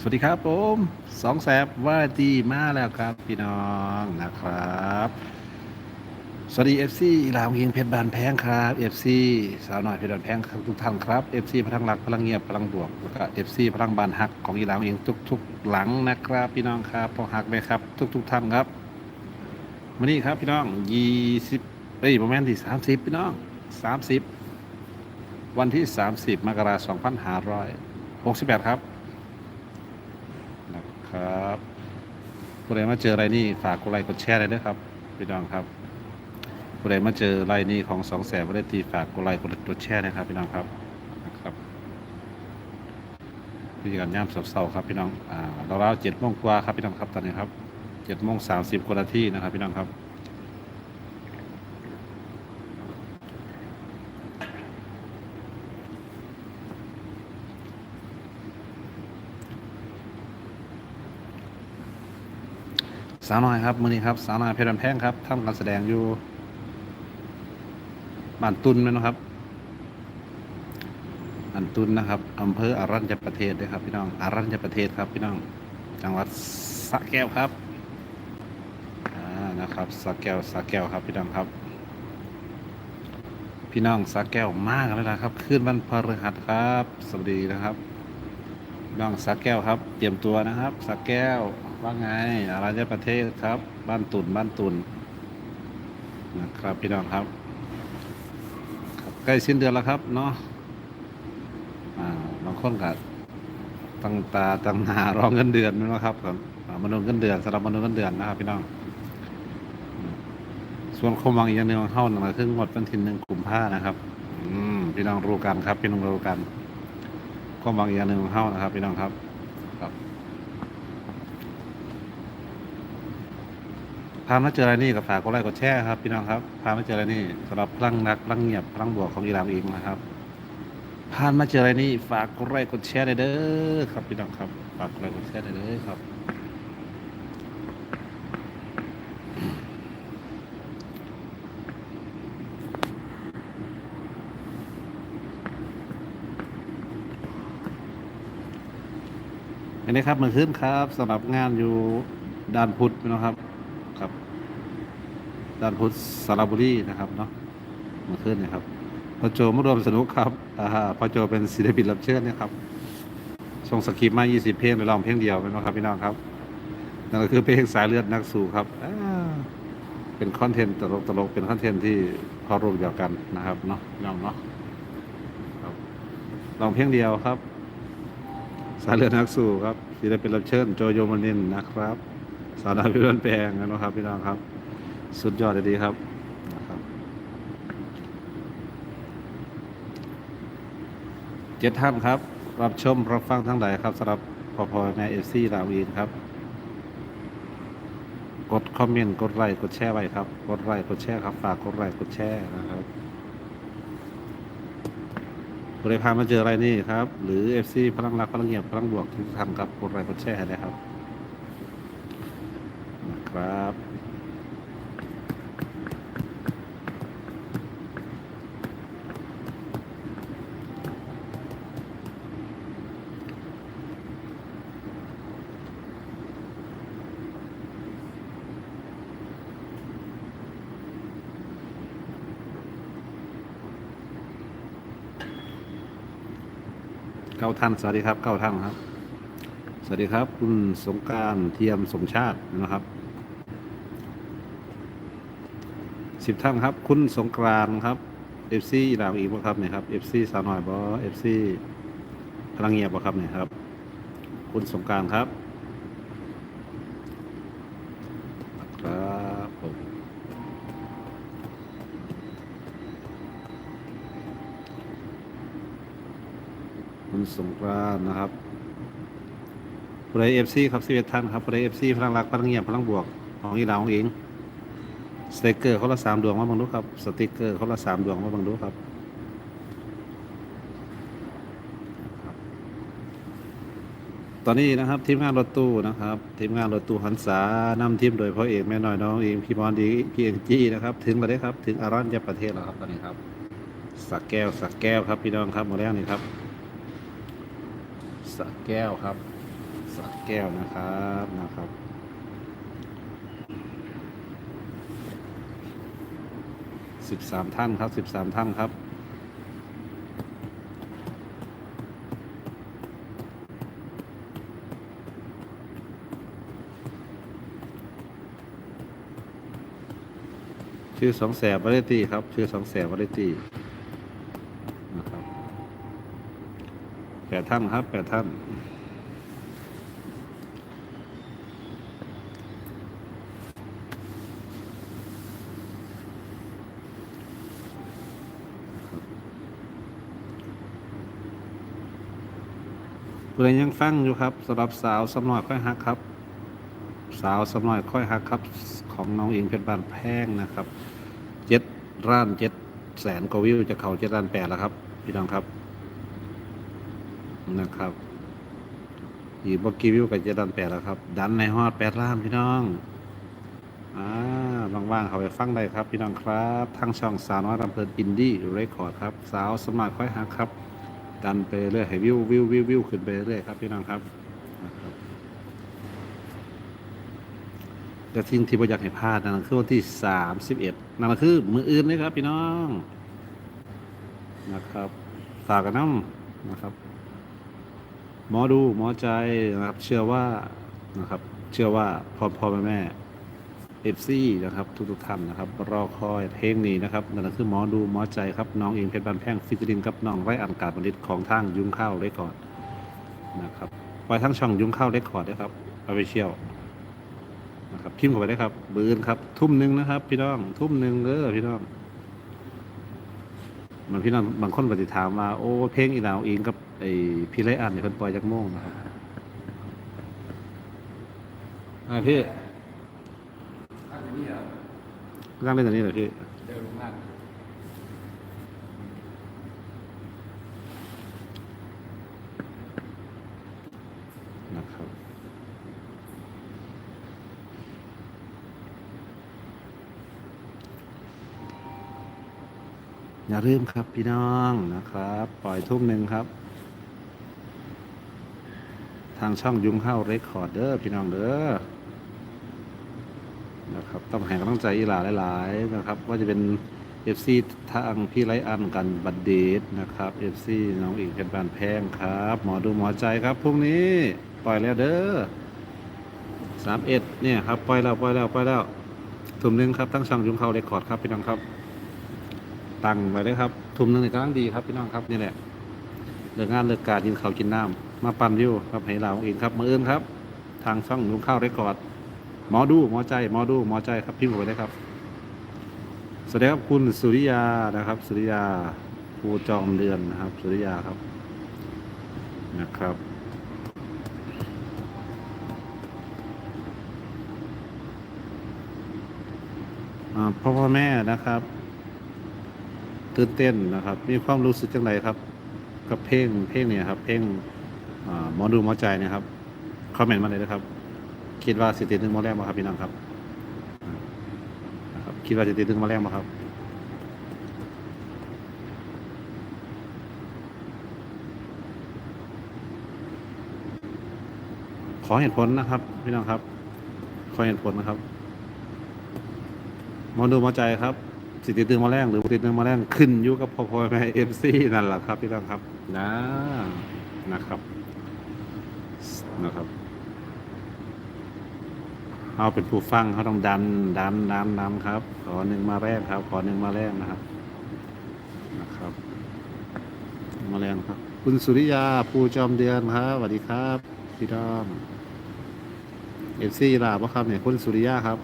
สวัสดีครับผมสองแสบว่าดีมาแล้วครับพี่น้องนะครับ สวัสดีเอฟซีลาวเฮียงเพชรบานแพงครับเอฟซีสาวหน่อยเพชรบานแพงทุกท่านครับเอฟซีพลังหลักพลังเงียบพลังบวกแล้วก็เอฟซีพลังบานหักของอีลาวเฮียงทุก ๆ หลังนะครับ พี่น้องครับพอหักไหมครับ ทุก ๆท่านครับวันนี้ครับพี่น้องยี่สิบเอ้ยประมาณที่สามสิบพี่น้องสามสิบวันที่สามสิบมกราสองพันห้าร้อยหกสิบแปดครับ ครับผู้ใดมาเจออะไรนี่ฝากกดไลค์กดแชร์เลยนะครับพี่น้องครับผู้ใดมาเจอไรนี่ของสองแสนบริตีฝากกดไลค์กดกดแชร์นะครับพี่น้องครับนะครับพิธีการย่ามเสาร์ครับพี่น้องอ่าเราเล่าเจ็ดโมงกว่าครับพี่น้องครับตอนนี้ครับเจ็ดโมงสามสิบกว่านาทีนะครับพี่น้องครับ สาวน้อยครับมือนี้ครับสาวน้อยเพชรบันแพงครับทำการแสดงอยู่บ้านตุนแม่นบ่ครับบ้านตุนนะครับอำเภออารัญญประเทศด้วยครับ พี่น้องอารัญญประเทศครับพี่น้องจังหวัดสระแก้วครับอ่านะครับสระแก้วสระแก้วครับพี่น้องครับ พี่น้องสระแก้วมากเลยนะครับขึ้นวันพฤหัสครับ สวัสดีนะครับน้องสระแก้วครับ เตรียมตัวนะครับสระแก้ว ว่าไงอารัญญประเทศครับ บ้านตุนบ้านตุนนะครับพี่น้องครับ ใกล้สิ้นเดือนแล้วครับเนาะอ่าบางคนก็ตั้งตาตั้งหน้ารองเงินเดือนนะครับครับมนุษย์เงินเดือนสำหรับมนุษย์เงินเดือนนะครับพี่น้อง ส่วนความหวังอีกอย่างหนึ่งของเข้าหนึ่งคืองวดวันที่หนึ่งกลุ่มภานะครับ อืมพี่น้องรู้กันครับ พี่น้องรู้กันความหวังอีกอย่างหนึ่งของเข้านะครับ พี่น้องครับ พามาเจออะไรนี่กับฝากกดไลค์กดแชร์ครับพี่น้องครับพามาเจออะไรนี่สำหรับพลังนักพลังเงียบพลังบวกของอีรามเองนะครับผ่านมาเจออะไรนี่ฝากกดไลค์กดแชร์ได้เด้อครับพี่น้องครับฝากกดไลค์กดแชร์ได้เด้อครับอันนี้ครับเมื่อคืนครับสำหรับงานอยู่ด่านพุทธนะครับ ด่านพุทธสระบุรีนะครับเนาะเมื่อคืนนะครับพอโจมารวมสนุกครับอ่าพอโจเป็นศิลปินรับเชิญนะครับส่งสคริปต์มา 20 เพลงไปร้องเพลงเดียวเป็นไหมครับพี่น้องครับนั่นก็คือเพลงสายเลือดนักสู้ครับเป็นคอนเทนต์ตลกตลกๆเป็นคอนเทนต์ที่พอรูปเดียวกันนะครับเนาะพี่น้องเนาะครับร้องเพลงเดียวครับ สายเลือดนักสู้ครับศิลปินรับเชิญโจโยมานินนะครับ สาวดาวพิรันแปลงนะครับพี่น้องครับ สุดยอดเลยดีครับเจ็ดท่านครับ รับชมรับฟังทั้งหลายครับสำหรับพอพอแม่เอฟซีลาวีนครับ กดคอมเมนต์กดไลค์กดแชร์ไว้ครับ กดไลค์กดแชร์ครับฝากกดไลค์กดแชร์นะครับบริพามาเจออะไรนี่ครับ หรือ FC พลังรักพลังเงียบพลังบวกทุกท่านครับกดไลค์กดแชร์ให้ได้ครับนะครับ เก้าท่าน สวัสดีครับเก้าท่านครับ สวัสดีครับ คุณสงการเทียมสมชาตินะครับสิบท่านครับ คุณสงกรานครับเอฟซีลาวอีกบ่ครับเนี่ยครับเอฟซีสาวหน่อยบอเอฟซีพลังเงียบบ่ครับเนี่ยครับ คุณสงการครับผม คุณสงกรานนะครับผู้ใดเอฟซีครับสิบเอ็ดท่านครับผู้ใดเอฟซีพลังรักพลังเงียบพลังบวกของอีลาวของเองสติกเกอร์เขาละสามดวงมาบังดูครับ สติกเกอร์เขาละสามดวงมาบังดูครับตอนนี้นะครับทีมงานรถตู้นะครับทีมงานรถตู้หันษานำทีมโดยพ่อเอกแม่น้อยน้องเองพี่มอนดีพี่เอ็นจีนะครับ ถึงแล้วได้ครับ ถึงอารัญญประเทศแล้วครับตอนนี้ครับ สักแก้วสักแก้วครับพี่น้องครับหมดแล้วนี่ครับ สักแก้วครับสักแก้วนะครับนะครับสิบสามท่านครับสิบสามท่านครับชื่อสองแสบวาเลตี้ครับ ชื่อสองแสบวาเลตี้นะครับ แปดท่านครับแปดท่านผู้ใดยังฟังอยู่ครับสำหรับสาวสำนอยค่อยฮักครับ สาวสำนอยค่อยฮักครับ ของน้องอิงเพชรบานแพงนะครับเจ็ดร้านเจ็ดแสนกว่าวิวจะเข้าเจ็ดร้านแปดแล้วครับ พี่น้องครับ นะครับ อีกบกี่วิวกับเจดร้านแปดแล้วครับ ดันในฮอดแปดล้านพี่น้องอ่าว่างๆเขาไปฟังได้ครับพี่น้องครับทางช่องสาวน้อยลำเพลินอินดี้เรคคอร์ดครับ สาวสมัครค่อยฮักครับ ดันไปเรื่อยให้วิววิววิววิวขึ้นไปเรื่อยครับพี่น้องครับนะครับแต่ทิ้งที่ประอยากให้พลาดนั่นคือวันที่สามสิบเอ็ดนั่นคือมืออื่นเลยครับ พี่น้องนะครับฝากกันน้ำนะครับ หมอดูหมอใจนะครับ เชื่อว่านะครับ เชื่อว่าพ่อพ่อแม่แม่เอฟซีนะครับ ทุกทุกๆท่านนะครับ รอคอยเพลงนี้นะครับนั่นคือหมอดูหมอใจครับน้องเองเพชรบานแพงฟิตรินกับน้องไรอันการบัณฑิตของทางยุ้งข้าวเรคคอร์ดนะครับไว้ทั้งช่องยุ้งข้าวเรคคอร์ดด้วยครับเอาไปเชี่ยวนะครับพิมพ์เข้าไปได้ครับบืนครับ ทุ่มหนึ่งนะครับ พี่น้อง ทุ่มหนึ่งเด้อพี่น้องมันพี่น้องบางคนปฏิถามว่าโอ้เพลงอีหลาวเองกับ ไอ้พี่ไรอันเนี่ยเพิ่นปล่อยจากโมงนะครับอ่าพี่อันนี้เหรอร่างเล่นตัวนี้เหรอพี่เดินลงล่างนะครับอย่าลืมครับพี่น้องนะครับ ปล่อยทุ่มหนึ่งครับ ทางช่องยุงเข้าเรคคอร์ดเด้อพี่น้องเด้อนะครับต้องให้กำลังใจอีหลาหลาย ๆ นะครับ ว่าจะเป็น FC ทางพี่ไรอันกันบัดเดทนะครับ FC น้องอีกเป็นบานแพงครับ หมอดูหมอใจครับพรุ่งนี้ปล่อยแล้วเด้อสามเอ็ดเนี่ยครับปล่อยแล้วปล่อยแล้วปล่อยแล้วทุ่มหนึ่งครับทั้งช่องยุงเขาเรคคอร์ดครับพี่น้องครับตั้งไว้เลยครับ ทุ่มหนึ่งนี่กำลังดีครับพี่น้องครับนี่แหละเลิกงานเลิกการกินข้าวกินน้ำ มาปั่นวิวครับให้เราเองครับมืออื่นครับ ทางช่องยุงข้าวเรคคอร์ดหมอดูหมอใจหมอดูหมอใจครับพิมพ์เข้าไปได้ครับสวัสดีครับคุณสุริยานะครับ สุริยาภูจอมเดือนนะครับ สุริยาครับนะครับ พ่อพ่อแม่นะครับ ตื่นเต้นนะครับ มีความรู้สึกจังไรครับ กับเพลงเพลงเนี่ยครับ เพลง หมอดูหมอใจนะครับคอมเมนต์มาเลยนะครับ คิดว่าสิตินึงมอแรกมาครับพี่น้องครับนะครับ คิดว่าจะตีตึงมาแรงไหมครับขอเหตุผลนะครับ พี่น้องครับ ขอเหตุผลนะครับมองดูมอใจครับ สิติตึงมาแรงหรือบ่ติตึงมาแรงขึ้นอยู่กับพอพอแม่เอฟซีนั่นแหละครับ พี่น้องครับนะนะครับ นะครับเอาเป็นผู้ฟังเขาต้องดันดันดันดันครับ ขอหนึ่งมาแรกครับ ขอหนึ่งมาแรกนะครับนะครับ มาแรงครับ คุณสุริยาภูจอมเดือนครับสวัสดีครับพี่ดอมเอฟซีลาบครับเนี่ยคุณสุริยาครับ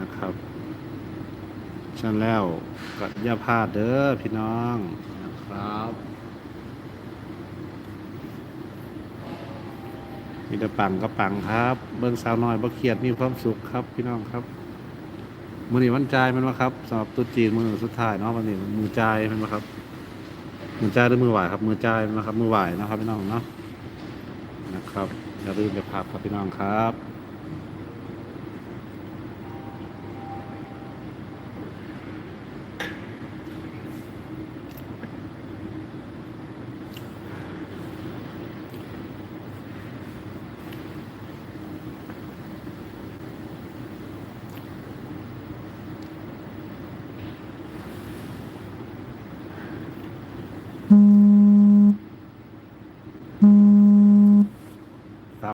นะครับฉันแล้วก็อย่าพลาดเด้อพี่น้องนะครับ มีแต่ปังก็ปังครับ เบิ้งสาวน้อยบ่เครียดมีความสุขครับ พี่น้องครับ มือนี้วันจ่ายมันวะครับสำหรับตุ๊จีนมือสุดท้ายเนาะวันนี้มือจ่ายมันวะครับ มือจ่ายหรือมือไหวครับ มือจ่ายม่นวะครับ มือไหวนะครับพี่น้องเนาะนะครับอย่าลืมอย่าพลาดครับพี่น้องครับ